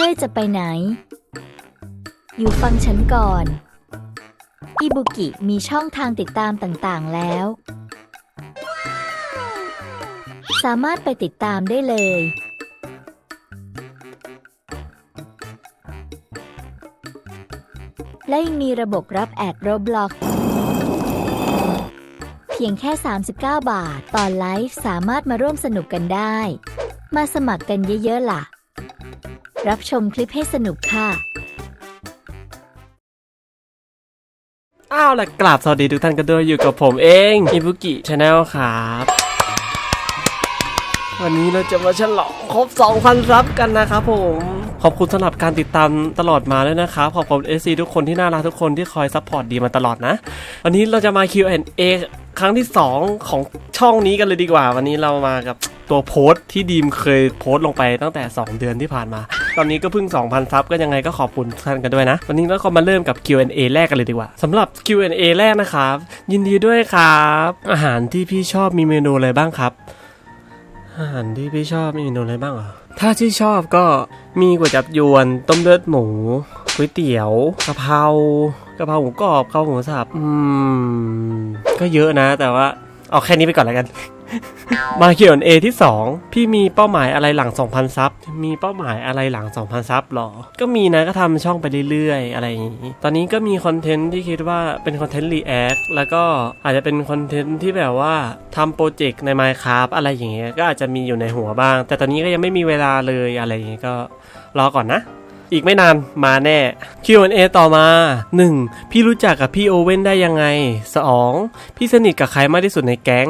เฮ้ยจะไปไหน อยู่ฟังฉันก่อน อิบุกิมีช่องทางติดตามต่างๆแล้ว สามารถไปติดตามได้เลย และยังมีระบบรับแอดโรบล็อกเพียงแค่ 39 บาท ตอนไลฟ์สามารถมาร่วมสนุกกันได้ มาสมัครกันเยอะ ๆ ล่ะ รับชมคลิปให้สนุกค่ะ อ้าวแล่ะกราบสวัสดีทุกท่านกันด้วยอยู่กับผมเองอิบุกิชาแนลครับ วันนี้เราจะมาฉลองครบ 2,000 ซับกันนะครับผม ขอบคุณสำหรับการติดตามตลอดมาด้วยนะครับขอบคุณเอซีทุกคนที่น่ารักทุกคนที่คอยซัพพอร์ตดีมาตลอดนะ วันนี้เราจะมา Q&A ครั้งที่ 2 ของช่องนี้กันเลยดีกว่า วันนี้เรามากับตัวโพสต์ที่ดีมเคยโพสต์ลงไปตั้งแต่ 2 เดือนที่ผ่านมา ตอนนี้ก็เพิ่ง 2,000 ซับก็ยังไงก็ขอบคุณท่านกันด้วยนะ วันนี้เราก็มาเริ่มกับ Q&A แรกกันเลยดีกว่าสำหรับ Q&A แรกนะครับ ยินดีด้วยครับ อาหารที่พี่ชอบมีเมนูอะไรบ้างครับ อาหารที่พี่ชอบมีเมนูอะไรบ้างเหรอถ้าที่ชอบก็มีก๋วยจับยวนต้มเลือดหมูก๋วยเตี๋ยวกะเพรากะเพราหมูกรอบข้าวหมูสับอืมก็เยอะนะ แต่ว่า เอาแค่นี้ไปก่อนแล้วกัน มาเขียน A ที่ 2 พี่มีเป้าหมายอะไรหลัง 2,000 ซับ มีเป้าหมายอะไรหลัง 2,000 ซับหรอ ก็มีนะก็ทำช่องไปเรื่อยๆ อะไรอย่างนี้ ตอนนี้ก็มีคอนเทนต์ที่คิดว่าเป็นคอนเทนต์รีแอคแล้วก็อาจจะเป็นคอนเทนต์ที่แบบว่าทำโปรเจกต์ใน Minecraft อะไรอย่างเงี้ย ก็อาจจะมีอยู่ในหัวบ้าง แต่ตอนนี้ก็ยังไม่มีเวลาเลยอะไรอย่างเงี้ยก็รอก่อนนะ อีกไม่นานมาแน่ Q&A ต่อมา 1. พี่รู้จักกับพี่โอเว่นได้ยังไง 2. พี่สนิทกับใครมากที่สุดในแก๊ง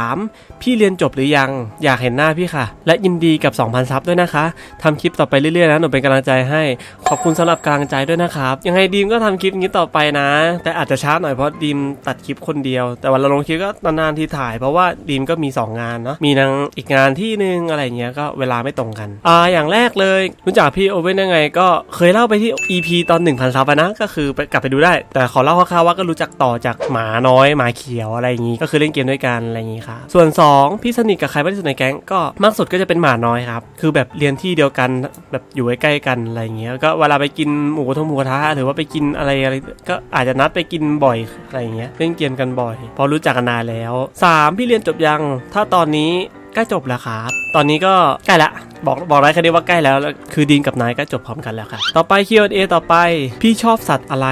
3. พี่เรียนจบหรือยัง อยากเห็นหน้าพี่ค่ะ และยินดีกับ 2,000 ซับด้วยนะคะทำคลิปต่อไปเรื่อยๆนะหนูเป็นกำลังใจให้ ขอบคุณสำหรับกำลังใจด้วยนะครับ ยังไงดีมก็ทำคลิปนี้ต่อไปนะ แต่อาจจะช้าหน่อยเพราะดีมตัดคลิปคนเดียว แต่วันเราลงคลิปก็นานๆทีถ่ายเพราะว่าดีมก็มี 2 งานเนาะมีนางอีกงานที่หนึงอะไรเงี้ยก็เวลาไม่ตรงกันอ่าอย่างแรกเลย รู้จักพี่โอเว่นยังไงก็เคยเล่าไปที่ EP ตอน 1,000ซับนะก็คือไปกลับไปดูได้ แต่ขอเล่าคร่าวๆว่าก็รู้จักต่อจากหมาน้อยหมาเขียวอะไรอย่างงี้ ก็คือเล่นเกมด้วยกันอะไรอย่างงี้ครับส่วน 2 พี่สนิทกับใครมากที่สุดในแก๊งก็มากสุดก็จะเป็นหมาน้อยครับคือแบบเรียนที่เดียวกันแบบอยู่ใกล้ๆกันอะไรอย่างเงี้ยก็เวลาไปกินหมูทงหมูกระทะหรือว่าไปกินอะไรอะไรก็อาจจะนัดไปกินบ่อยอะไรอย่างเงี้ยเล่นเกมกันบ่อยพราะรู้จักกันนานแล้ว 3 พี่เรียนจบยัง ถ้าตอนนี้ ใกล้จบแล้วครับ ตอนนี้ก็ใกล้ละ บอกบอกได้แค่นี้ว่าใกล้แล้ว คือดีนกับนายก็จบพร้อมกันแล้วครับ ต่อไป Q&A ต่อไป พี่ชอบสัตว์อะไร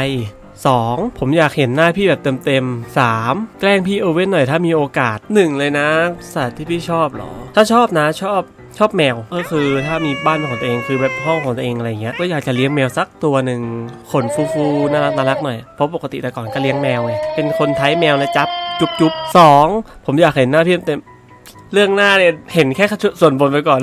2. ผมอยากเห็นหน้าพี่แบบเต็มๆ 3. แกล้งพี่โอเว่นหน่อยถ้ามีโอกาส 1 เลยนะ สัตว์ที่พี่ชอบเหรอ ถ้าชอบนะชอบชอบแมวก็คือถ้ามีบ้านของตัวเองคือแบบห้องของตัวเองอะไรเงี้ยก็อยากจะเลี้ยงแมวสักตัวหนึ่งขนฟูๆน่ารักน่ารักหน่อยเพราะปกติแต่ก่อนก็เลี้ยงแมวไงเป็นคนไทยแมวนะจ๊บจุ๊บจุ๊บสองผมอยากเห็นหน้าพี่เต็ม เรื่องหน้าเนี่ยเห็นแค่ส่วนบนไปก่อน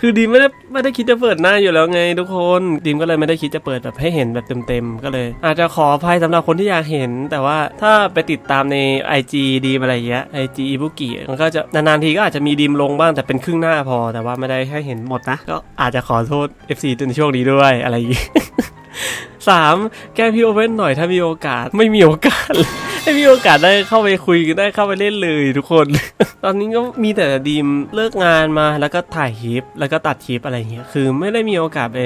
คือดีไม่ได้ไม่ได้คิดจะเปิดหน้าอยู่แล้วไงทุกคนดีมก็เลยไม่ได้คิดจะเปิดแบบให้เห็นแบบเต็มๆก็เลย อาจจะขออภัยสำหรับคนที่อยากเห็น แต่ว่าถ้าไปติดตามใน IG ดีมอะไรเงี้ย IG อีบุกิมันก็จะนานๆทีก็อาจจะมีดีมลงบ้างแต่เป็นครึ่งหน้าพอ แต่ว่าไม่ได้ให้เห็นหมดนะก็อาจจะขอโทษ FC ในช่วงนี้ด้วยอะไรอย่างงี้สามแก้พี่โอเว่นหน่อยถ้ามีโอกาสไม่มีโอกาส ไม่มีโอกาสได้เข้าไปคุยกันได้เข้าไปเล่นเลยทุกคน ตอนนี้ก็มีแต่ดีมเลิกงานมาแล้วก็ถ่ายคลิปแล้วก็ตัดคลิปอะไรเงี้ยคือไม่ได้มีโอกาสไป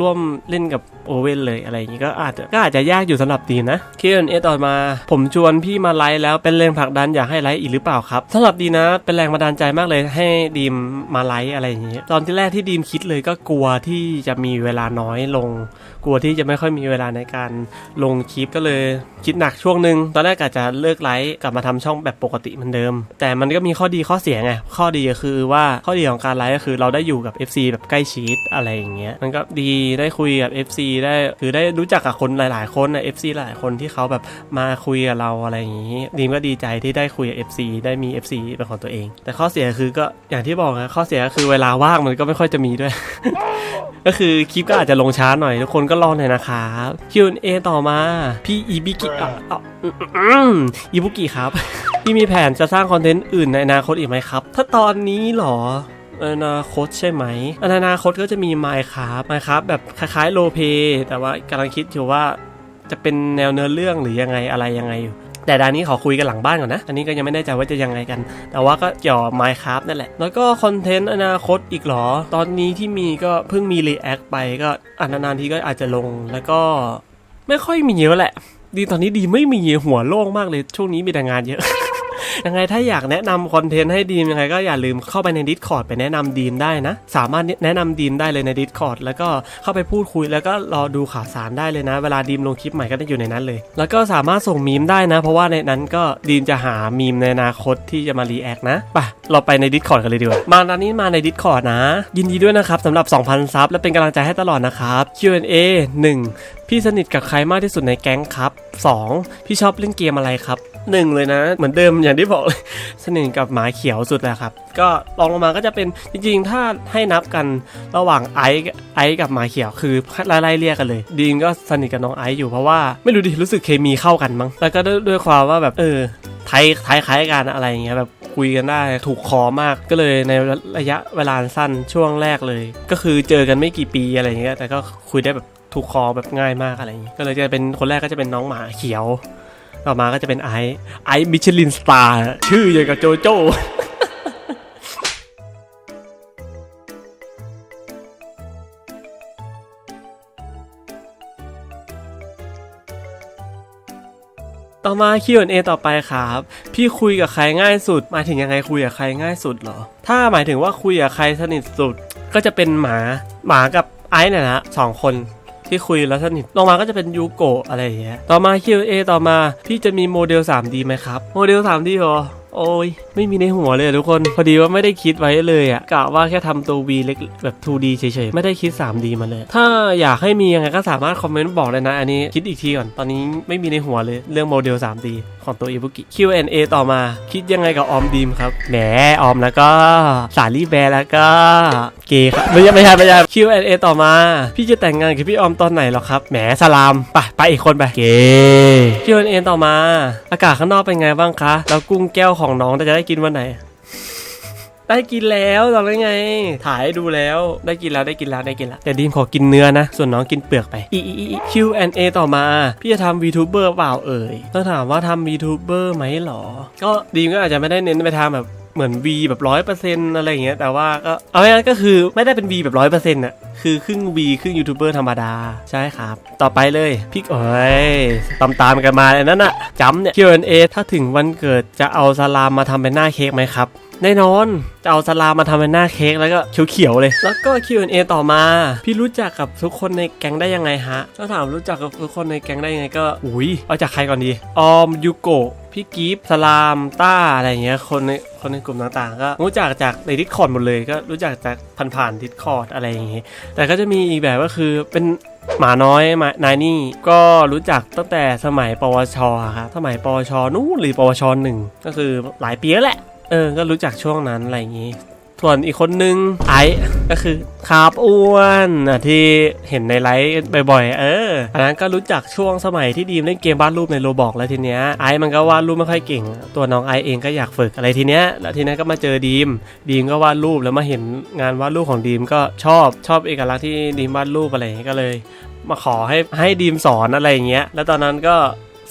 ร่วมเล่นกับโอเว่นเลยอะไรอย่างงี้ก็อาจจะก็อาจจะยากอยู่สำหรับดีมนะเคเอต่อมา ผมชวนพี่มาไลฟ์แล้วเป็นแรงผลักดันอยากให้ไลฟ์อีกหรือเปล่าครับสำหรับดีนะ เป็นแรงบันดาลใจมากเลยให้ดีมมาไลฟ์อะไรอย่างเงี้ยตอนที่แรกที่ดีมคิดเลยก็กลัวที่จะมีเวลาน้อยลง กลัวที่จะไม่ค่อยมีเวลาในการลงคลิปก็เลยคิดหนักช่วงหนึ่งตอนแรกอาจจะเลิกไลฟ์กลับมาทำช่องแบบปกติเหมือนเดิม แต่มันก็มีข้อดีข้อเสียไงข้อดีก็คือว่าข้อดีของการไลฟ์ก็คือเราได้อยู่กับ FC แบบใกล้ชิดอะไรอย่างเงี้ยมันก็ดีได้คุยกับ FC ได้คือได้รู้จักกับคนหลาย ๆ คนนะ FC หลายคนที่เขาแบบมาคุยกับเราอะไรอย่างงี้ดีมก็ดีใจที่ได้คุยกับ FC ได้มี FC เป็นของตัวเอง แต่ข้อเสียคือก็อย่างที่บอกนะข้อเสียก็คือเวลาว่างมันก็ไม่ค่อยจะมีด้วย ก็คือคลิปก็อาจจะลงช้าหน่อยทุกคนก็รอหน่อยนะครับ Q&A ต่อมาพี่อีบิกิอะอีบุกิครับ พี่มีแผนจะสร้างคอนเทนต์อื่นในอนาคตอีกไหมครับ ถ้าตอนนี้หรออนาคตใช่ไหมอนาคตก็จะมี Minecraft Minecraft แบบคล้ายๆโลเปแต่ว่ากำลังคิดอยู่ว่าจะเป็นแนวเนื้อเรื่องหรือยังไงอะไรยังไงอยู่แต่ดานนี้ขอคุยกันหลังบ้านก่อนนะ อันนี้ก็ยังไม่แน่ใจว่าจะยังไงกัน แต่ว่าก็เกี่ยวกับ Minecraft นั่นแหละ แล้วก็คอนเทนต์อนาคตอีกหรอ ตอนนี้ที่มีก็เพิ่งมี React ไปก็อันนานๆทีก็อาจจะลง แล้วก็ไม่ค่อยมีเยอะแหละ ดีตอนนี้ดีไม่มีหัวโล่งมากเลย ช่วงนี้มีแต่งานเยอะ ยังไงถ้าอยากแนะนำคอนเทนต์ให้ดีมยังไงก็อย่าลืมเข้าไปใน Discord ไปแนะนำดีมได้นะ สามารถแนะนำดีมได้เลยใน Discord แล้วก็เข้าไปพูดคุยแล้วก็รอดูข่าวสารได้เลยนะ เวลาดีมลงคลิปใหม่ก็จะอยู่ในนั้นเลย แล้วก็สามารถส่งมีมได้นะ เพราะว่าในนั้นก็ดีมจะหามีมในอนาคตที่จะมารีแอคนะไปเราไปใน Discord กันเลยดีกว่ามาตอนนี้มาใน Discord นะ ยินดีด้วยนะครับสำหรับ 2,000 ซับและเป็นกำลังใจให้ตลอดนะครับ Q&A 1พี่สนิทกับใครมากที่สุดในแก๊งครับ 2. พี่ชอบเล่นเกมอะไรครับ หนึ่งเลยนะ เหมือนเดิมอย่างที่บอกเลยสนิทกับหมาเขียวสุดแหละครับ ก็ลองลงมาก็จะเป็นจริงๆ ถ้าให้นับกันระหว่างไอซ์ไอซ์กับหมาเขียวคือไล่เรียกกันเลยดีนก็สนิทกับน้องไอซ์อยู่เพราะว่าไม่รู้ดิรู้สึกเคมีเข้ากันมั้งแล้วก็ด้วยความว่าแบบเออไทยไทยคล้ายกันอะไรอย่างเงี้ยแบบคุยกันได้ถูกคอมากก็เลยในระยะเวลาสั้นช่วงแรกเลย ก็คือเจอกันไม่กี่ปีอะไรอย่างเงี้ยแต่ก็คุยได้แบบถูกคอแบบง่ายมากอะไรอย่างเงี้ยก็เลยจะเป็นคนแรกก็จะเป็นน้องหมาเขียว ต่อมาก็จะเป็นไอซ์ไอซ์มิชลินสตาร์ชื่ออย่างกับโจโจ้ต่อมา Q&A ต่อไปครับ พี่คุยกับใครง่ายสุดหมายถึงยังไงคุยกับใครง่ายสุดเหรอ ถ้าหมายถึงว่าคุยกับใครสนิทสุด ก็จะเป็นหมาหมากับไอซ์เนี่ยนะสองคน ที่คุยแล้วสนิทลงมาก็จะเป็นยูโกะอะไรอย่างเงี้ยต่อมา Q&A ต่อมาพี่จะมีโมเดล 3D ไหมครับ โมเดล 3D เหรอ โอ้ยไม่มีในหัวเลยทุกคนพอดีว่าไม่ได้คิดไว้เลยอะกะว่าแค่ทำตัว V เล็กแบบ 2D เฉยๆ ไม่ได้คิด 3D มาเลย ถ้าอยากให้มียังไงก็สามารถคอมเมนต์บอกเลยนะ อันนี้คิดอีกทีก่อน ตอนนี้ไม่มีในหัวเลยเรื่องโมเดล 3D ของตัวอิบุกิ Q&A ต่อมา คิดยังไงกับออมดีมครับแหมออมแล้วก็สาลี่แบร์แล้วก็เกย์ครับไม่ใช่ไม่ใช่ไม่ใช่ Q&A ต่อมา พี่จะแต่งงานกับพี่ออมตอนไหนหรอครับแหมสลามไปไปอีกคนไปเกย์ Q&A ต่อมา อากาศข้างนอกเป็นไงบ้างคะแล้วกุ้งแก้วของน้องจะได้กินวันไหน ได้กินแล้วตอนนี้ไง ถ่ายให้ดูแล้ว ได้กินแล้วได้กินแล้วได้กินแล้วแต่ดีมขอกินเนื้อนะ ส่วนน้องกินเปลือกไป อีอีอี Q&A ต่อมา พี่จะทำ VTuber เปล่าเอ่ยต้องถามว่าทำ VTuber ไหมหรอ ก็ดีมก็อาจจะไม่ได้เน้นไปทางแบบ เหมือน V แบบร้อยเปอร์เซ็นต์อะไรอย่างเงี้ยแต่ว่าก็เอาง่ายๆก็คือไม่ได้เป็น V แบบร้อยเปอร์เซ็นต์อะคือครึ่ง V ครึ่งยูทูบเบอร์ธรรมดาใช่ครับ ต่อไปเลยพี่เอ้ยตามตามๆกันมาเลยนั่นอะจำเนี่ย Q&A ถ้าถึงวันเกิดจะเอาสลามมาทำเป็นหน้าเค้กไหมครับ แน่นอนจะเอาสลามาทำเป็นหน้าเค้กแล้วก็เขียวๆเลย แล้วก็ Q&A ต่อมา พี่รู้จักกับทุกคนในแก๊งได้ยังไงฮะถ้าถามรู้จักกับทุกคนในแก๊งได้ยังไงก็อุ้ยเอาจากใครก่อนดีออมยูโกพี่กิฟต์สลามต้าอะไรเงี้ยคนในคนในกลุ่มต่างๆ ก็รู้จักจากในดิสคอร์ดหมดเลยก็รู้จักจากผ่านๆดิสคอร์ดอะไรอย่างเงี้ยแต่ก็จะมีอีกแบบก็คือเป็นหมาน้อยมานายนี่ก็รู้จักตั้งแต่สมัยปวชครับสมัยปวชนู่นหรือปวชหนึ่งก็คือหลายปีแล้วแหละ เออ ก็รู้จักช่วงนั้นอะไรอย่างงี้ส่วนอีกคนนึงไอซ์ก็คือคาบอ้วนอะที่เห็นในไลฟ์บ่อยๆ เออ อันนั้นก็รู้จักช่วงสมัยที่ดีมเล่นเกมวาดรูปในโรบอกแล้วทีเนี้ยไอซ์มันก็วาดรูปไม่ค่อยเก่ง ตัวน้องไอเองก็อยากฝึกอะไรทีเนี้ยแล้วทีนี้นก็มาเจอดีม ดีมก็วาดรูปแล้วมาเห็นงานวาดรูปของดีมก็ชอบชอบเอกลักษณ์ที่ดีมวาดรูปอะไรอย่างเงี้ยก็เลย มาขอให้ให้ดีมสอนอะไรอย่างเงี้ย แล้วตอนนั้นก็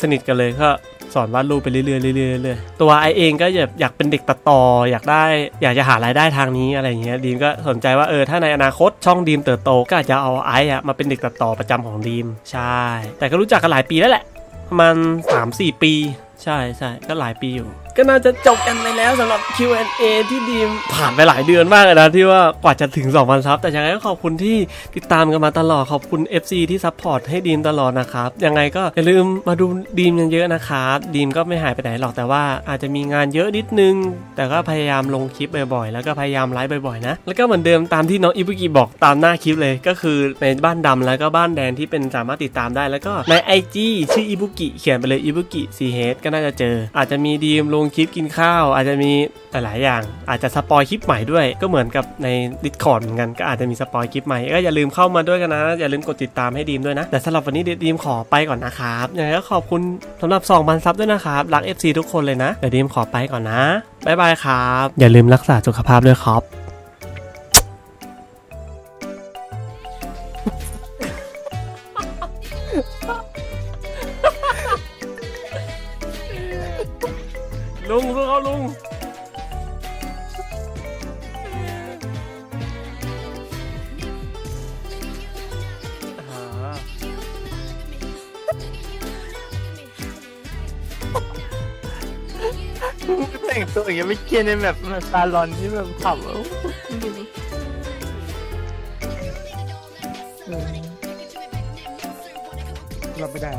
สนิทกันเลยก็ สอนวาดรูปไปเรื่อยๆเรื่อยๆเรื่อยๆตัวไอเองก็อยากอยากเป็นเด็กตัดต่ออยากได้อยากจะหารายได้ทางนี้อะไรเงี้ยดีมก็สนใจว่าเออถ้าในอนาคตช่องดีมเติบโตก็อาจจะเอาไออะมาเป็นเด็กตัดต่อประจำของดีมใช่ แต่ก็รู้จักกันหลายปีแล้วแหละประมาณ3-4 ปี ใช่ใช่ก็หลายปีอยู่ ก็น่าจะจบกันไปแล้วสำหรับ Q&A ที่ดีมผ่านไปหลายเดือนมากเลยนะ ที่ว่ากว่าจะถึง 2,000ซับแต่ยังไงก็ขอบคุณที่ติดตามกันมาตลอด ขอบคุณ FC ที่ซัพพอร์ตให้ดีมตลอดนะครับ ยังไงก็อย่าลืมมาดูดีมกันเยอะนะครับดีมก็ไม่หายไปไหนหรอกแต่ว่าอาจจะมีงานเยอะนิดนึง แต่ก็พยายามลงคลิปบ่อยๆ แล้วก็พยายามไลฟ์บ่อยๆนะแล้วก็เหมือนเดิมตามที่น้องอิบุกิบอกตามหน้าคลิปเลย ก็คือในบ้านดำแล้วก็บ้านแดงที่เป็นสามารถติดตามได้ แล้วก็ใน IG ชื่ออิบุกิเขียนไปเลยอิบุกิ CH ก็น่าจะเจอ อาจจะมีดีมลงคลิปกินข้าว อาจจะมีหลายๆอย่าง อาจจะสปอยคลิปใหม่ด้วย ก็เหมือนกับใน Discord เหมือนกันก็อาจจะมีสปอยคลิปใหม่ก็อย่าลืมเข้ามาด้วยกันนะ อย่าลืมกดติดตามให้ดีมด้วยนะ แต่สำหรับวันนี้ดีมขอไปก่อนนะครับยังไงก็ขอบคุณสำหรับ2,000ซับด้วยนะครับรัก FC ทุกคนเลยนะเดี๋ยวดีมขอไปก่อนนะบ๊ายบายครับอย่าลืมรักษาสุขภาพด้วยครับ ลุงสู้เขาลุงอ่าแต่งตัวอย่างเงี้ยไม่เกียนในแบบซาลอนที่แบบขับแล้วรับไม่ได้